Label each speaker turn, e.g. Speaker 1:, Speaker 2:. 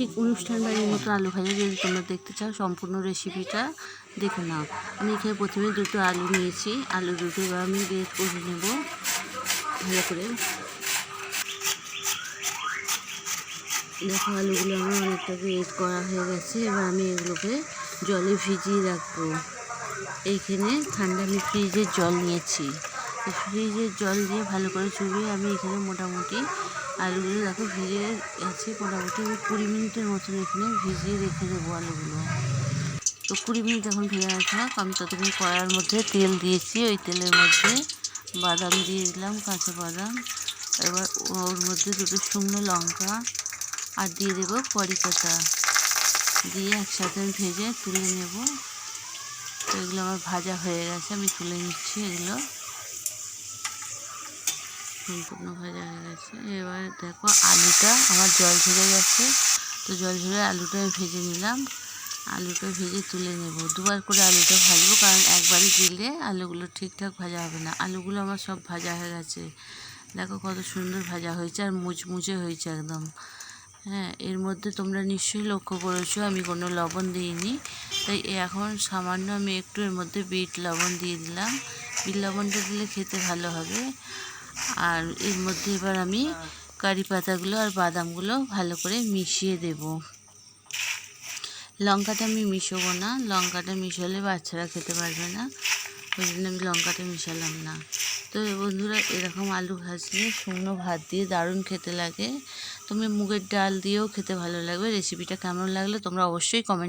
Speaker 1: ঠিক অনুষ্ঠান বাড়ির মতো আলু ভাজা যদি তোমরা দেখতে চাও, সম্পূর্ণ রেসিপিটা দেখে নাও। আমি এখানে প্রথমে দুটো আলু নিয়েছি। আলু দুটো আমি রেড করে নেব। ভালো করে। দেখো, আলুগুলো আমার অনেকটা রেড করা হয়ে গেছে। এবার আমি এগুলোকে জলে ভিজিয়ে রাখব। এইখানে ঠান্ডা আমি ফ্রিজের জল নিয়েছি। ফ্রিজের জল দিয়ে ভালো করে চুবিয়ে আমি এখানে মোটামুটি আলুগুলো দেখো ভিজে আছে মোটামুটি। আমি কুড়ি মিনিটের মতন এখানে ভিজিয়ে রেখে দেবো আলুগুলো। তো কুড়ি মিনিট যখন ভেজে থাক আমি ততক্ষণ কড়ার মধ্যে তেল দিয়েছি। ওই তেলের মধ্যে বাদাম দিয়ে দিলাম, কাঁচা বাদাম। এবার ওর মধ্যে দুটো শুকনো লঙ্কা আর দিয়ে দেবো কড়ি পাতা দিয়ে একসাথে ভেজে তুলে নেব। তো এগুলো আমার ভাজা হয়ে গেছে। আমি তুলে নিচ্ছি এগুলো। সম্পূর্ণ ভাজা হয়ে গেছে। এবার দেখো আলুটা আমার জল ঝরে গেছে। তো জল ঝরে আলুটা ভেজে নিলাম। আলুটা ভেজে তুলে নেব। দুবার করে আলুটা ভাজবো, কারণ একবারে দিলে আলুগুলো ঠিকঠাক ভাজা হবে না। আলুগুলো আমার সব ভাজা হয়ে গেছে। দেখো কত সুন্দর ভাজা হয়েছে আর মুচমুচে হয়েছে একদম। হ্যাঁ এর মধ্যে তোমরা নিশ্চয়ই লক্ষ্য করেছ, আমি কোনো লবণ দিইনি। তাই এখন সামান্য আমি একটু এর মধ্যে বিট লবণ দিয়ে দিলাম। বিট লবণটা দিলে খেতে ভালো হবে। আর এর মধ্যে এবার আমি কারি পাতাগুলো আর বাদামগুলো ভালো করে মিশিয়ে দেব। লঙ্কাটা আমি মিশবো না, লঙ্কাটা মিশালে বাচ্চারা খেতে পারবে না, ওই জন্য আমি লঙ্কাটা মিশালাম না। তো বন্ধুরা, এরকম আলু ভাজলে শুকনো ভাত দিয়ে দারুণ খেতে লাগে। তুমি মুগের ডাল দিয়েও খেতে ভালো লাগবে রেসিপিটা কেমন লাগল তোমরা অবশ্যই কমেন্ট